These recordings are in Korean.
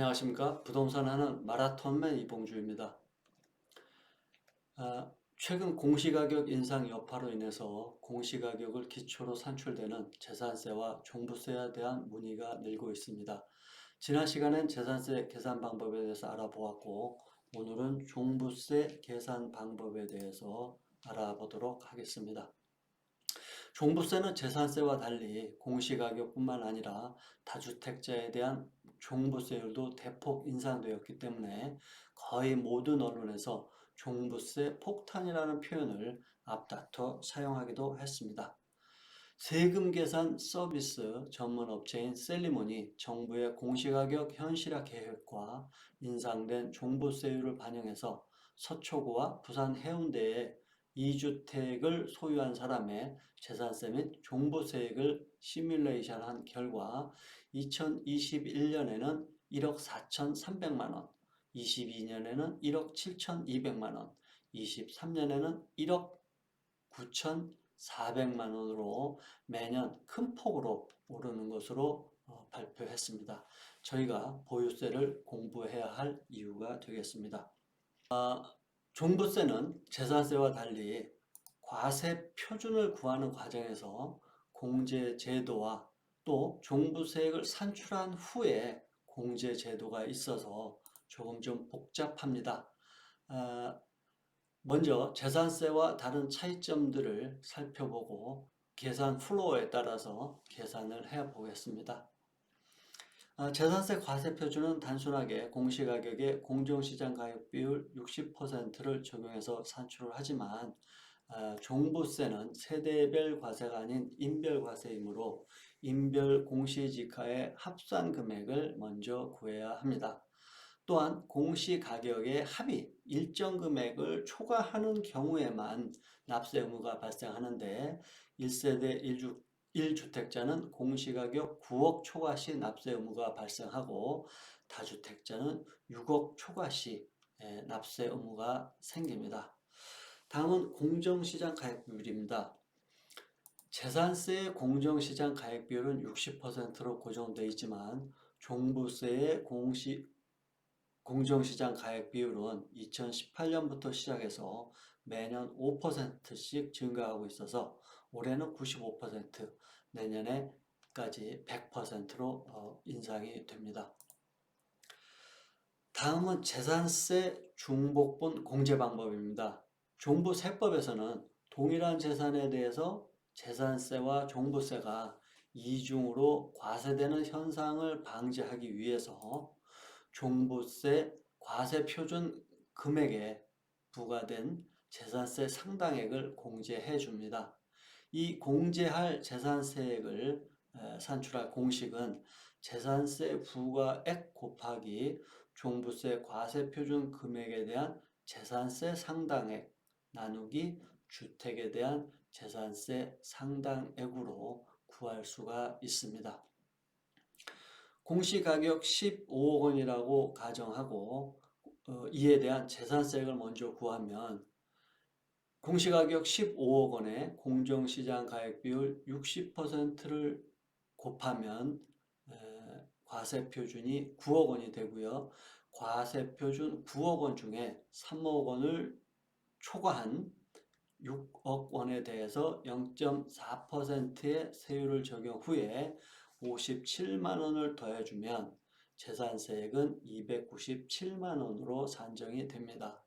안녕하십니까. 부동산 하는 마라톤맨 이봉주입니다. 아, 최근 공시가격 인상 여파로 인해서 공시가격을 기초로 산출되는 재산세와 종부세에 대한 문의가 늘고 있습니다. 지난 시간엔 재산세 계산 방법에 대해서 알아보았고, 오늘은 종부세 계산 방법에 대해서 알아보도록 하겠습니다. 종부세는 재산세와 달리 공시가격뿐만 아니라 다주택자에 대한 종부세율도 대폭 인상되었기 때문에 거의 모든 언론에서 종부세 폭탄이라는 표현을 앞다퉈 사용하기도 했습니다. 세금 계산 서비스 전문 업체인 셀리몬이 정부의 공시가격 현실화 계획과 인상된 종부세율을 반영해서 서초구와 부산 해운대에 2주택을 소유한 사람의 재산세 및 종부세액을 시뮬레이션한 결과 2021년에는 1억 4,300만 원, 22년에는 1억 7,200만 원, 23년에는 1억 9,400만 원으로 매년 큰 폭으로 오르는 것으로 어, 발표했습니다. 저희가 보유세를 공부해야 할 이유가 되겠습니다. 아, 종부세는 재산세와 달리 과세 표준을 구하는 과정에서 공제 제도와 또 종부세액을 산출한 후에 공제 제도가 있어서 조금 좀 복잡합니다. 아, 먼저 재산세와 다른 차이점들을 살펴보고 계산 플로어에 따라서 계산을 해 보겠습니다. 아, 재산세 과세 표준은 단순하게 공시가격의 공정시장 가격 비율 60%를 적용해서 산출을 하지만 아, 종부세는 세대별 과세가 아닌 인별 과세이므로 인별 공시지가의 합산 금액을 먼저 구해야 합니다. 또한 공시가격의 합이 일정 금액을 초과하는 경우에만 납세 의무가 발생하는데 1세대 1주, 1주택자는 공시가격 9억 초과 시 납세 의무가 발생하고 다주택자는 6억 초과 시 예, 납세 의무가 생깁니다. 다음은 공정시장 가액 비율입니다. 재산세의 공정시장 가액 비율은 60%로 고정되어 있지만 종부세의 공시 공정시장 가액 비율은 2018년부터 시작해서 매년 5%씩 증가하고 있어서 올해는 95%, 내년에까지 100%로 어, 인상이 됩니다. 다음은 재산세 중복분 공제 방법입니다. 종부세법에서는 동일한 재산에 대해서 재산세와 종부세가 이중으로 과세되는 현상을 방지하기 위해서 종부세 과세 표준 금액에 부과된 재산세 상당액을 공제해 줍니다. 이 공제할 재산세액을 산출할 공식은 재산세 부과액 곱하기 종부세 과세 표준 금액에 대한 재산세 상당액 나누기 주택에 대한 재산세 상당액으로 구할 수가 있습니다. 공시가격 15억 원이라고 가정하고 어, 이에 대한 재산세액을 먼저 구하면 공시가격 15억 원에 공정시장 가액 비율 60%를 곱하면 에, 과세 표준이 9억 원이 되고요. 과세 표준 9억 원 중에 3억 원을 초과한 6억 원에 대해서 0.4%의 세율을 적용 후에 57만 원을 더해주면 재산세액은 297만 원으로 산정이 됩니다.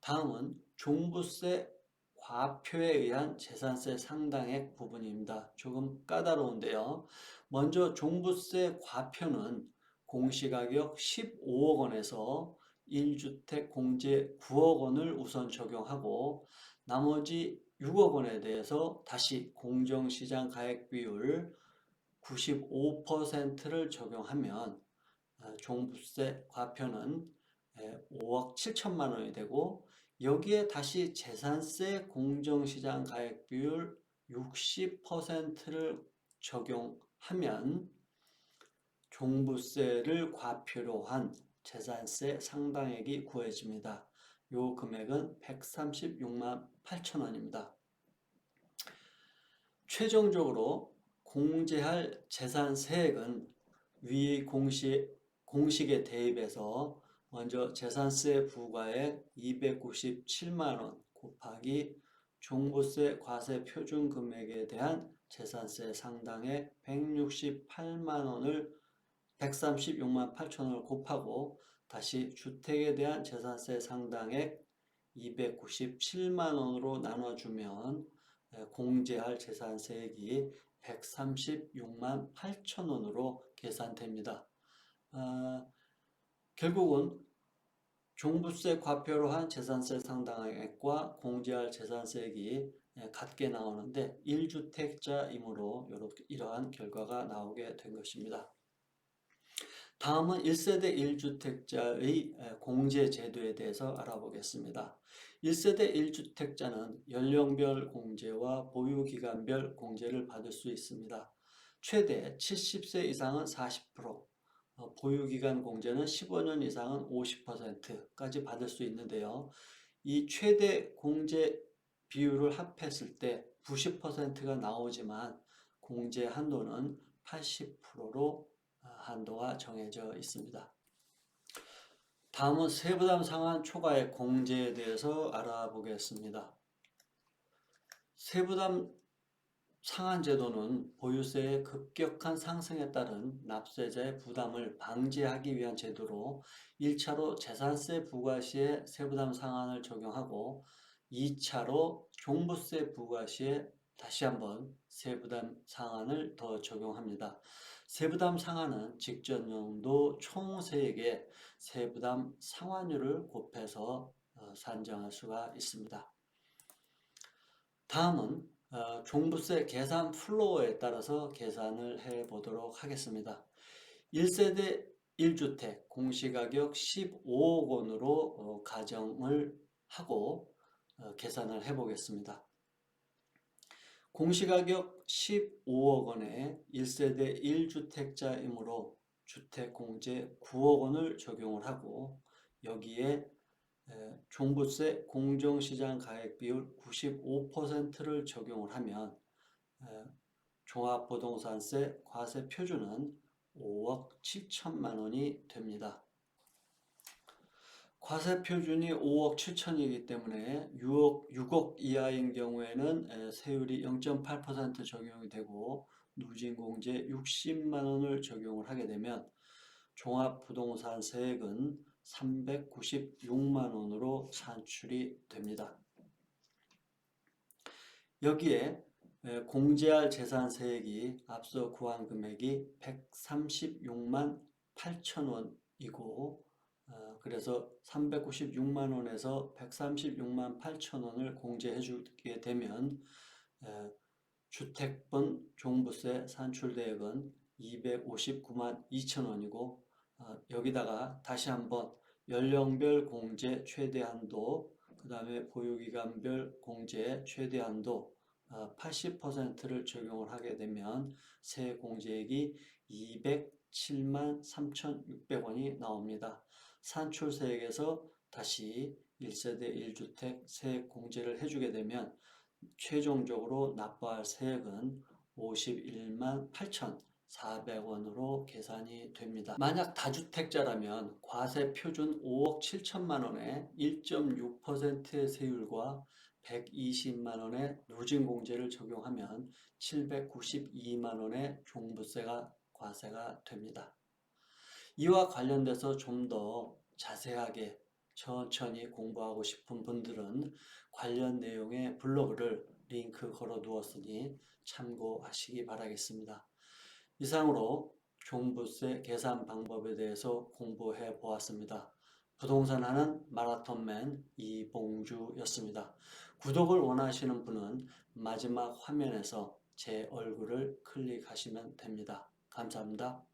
다음은 종부세 과표에 의한 재산세 상당액 부분입니다. 조금 까다로운데요. 먼저 종부세 과표는 공시가격 15억 원에서 1주택 공제 9억 원을 우선 적용하고 나머지 6억 원에 대해서 다시 공정시장 가액 비율 95%를 적용하면 어, 종부세 과표는 5억 7천만 원이 되고 여기에 다시 재산세 공정시장 가액 비율 60%를 적용하면 종부세를 과표로 한 재산세 상당액이 구해집니다. 요 금액은 136만 8천 원입니다. 최종적으로 공제할 재산세액은 위 공시 공식에 대입해서 먼저 재산세 부과액 297만 원 곱하기 종부세 과세 표준 금액에 대한 재산세 상당액 168만 원을 136만 8천 원을 곱하고 다시 주택에 대한 재산세 상당액 297만 원으로 나눠주면 에, 공제할 재산세액이 136만 8천 원으로 계산됩니다. 아, 결국은 종부세 과표로 한 재산세 상당액과 공제할 재산세액이 예, 같게 나오는데 1주택자이므로 이렇게 이러한 결과가 나오게 된 것입니다. 다음은 1세대 1주택자의 공제 제도에 대해서 알아보겠습니다. 1세대 1주택자는 연령별 공제와 보유기간별 공제를 받을 수 있습니다. 최대 70세 이상은 40%, 어, 보유기간 공제는 15년 이상은 50%까지 받을 수 있는데요. 이 최대 공제 비율을 합했을 때 90%가 나오지만 공제 한도는 80%로 한도가 정해져 있습니다. 다음은 세부담 상한 초과액 공제에 대해서 알아보겠습니다. 세부담 상한 제도는 보유세의 급격한 상승에 따른 납세자의 부담을 방지하기 위한 제도로 1차로 재산세 부과 시에 세부담 상한을 적용하고 2차로 종부세 부과 시에 다시 한번 세부담 상한을 더 적용합니다. 세부담 상한은 직전용도 총세액에 세부담 상환율을 곱해서 어, 산정할 수가 있습니다. 다음은 어, 종부세 계산 플로어에 따라서 계산을 해 보도록 하겠습니다. 1세대 1주택 공시가격 15억 원으로 어, 가정을 하고 계산을 해 보겠습니다. 공시가격 15억 원에 1세대 1주택자이므로 주택공제 9억 원을 적용을 하고 여기에 종부세 공정시장 가액 비율 95%를 적용을 하면 종합부동산세 과세 표준은 5억 7천만 원이 됩니다. 과세 표준이 5억 7천이기 때문에 6억, 6억 이하인 경우에는 세율이 0.8% 적용이 되고 누진공제 60만 원을 적용을 하게 되면 종합부동산 세액은 396만 원으로 산출이 됩니다. 여기에 공제할 재산 세액이 앞서 구한 금액이 136만 8천 원이고 어, 그래서 396만 원에서 136만 8천 원을 공제해 주게 되면 주택분 종부세 산출대액은 259만 2천 원이고 어, 여기다가 다시 한번 연령별 공제 최대 한도 그 다음에 보유기간별 공제 최대 한도 80%를 어, 적용을 하게 되면 세 공제액이 207만 3,600원이 나옵니다. 산출세액에서 다시 1세대 1주택 세액 공제를 해주게 되면 최종적으로 납부할 세액은 51만 8,400원으로 계산이 됩니다. 만약 다주택자라면 과세 표준 5억 7천만 원에 1.6%의 세율과 120만 원의 누진공제를 적용하면 792만 원의 종부세가 과세가 됩니다. 이와 관련돼서 좀 더 자세하게 천천히 공부하고 싶은 분들은 관련 내용의 블로그를 링크 걸어 두었으니 참고하시기 바라겠습니다. 이상으로 종부세 계산 방법에 대해서 공부해 보았습니다. 부동산 하는 마라톤맨 이봉주였습니다. 구독을 원하시는 분은 마지막 화면에서 제 얼굴을 클릭하시면 됩니다. 감사합니다.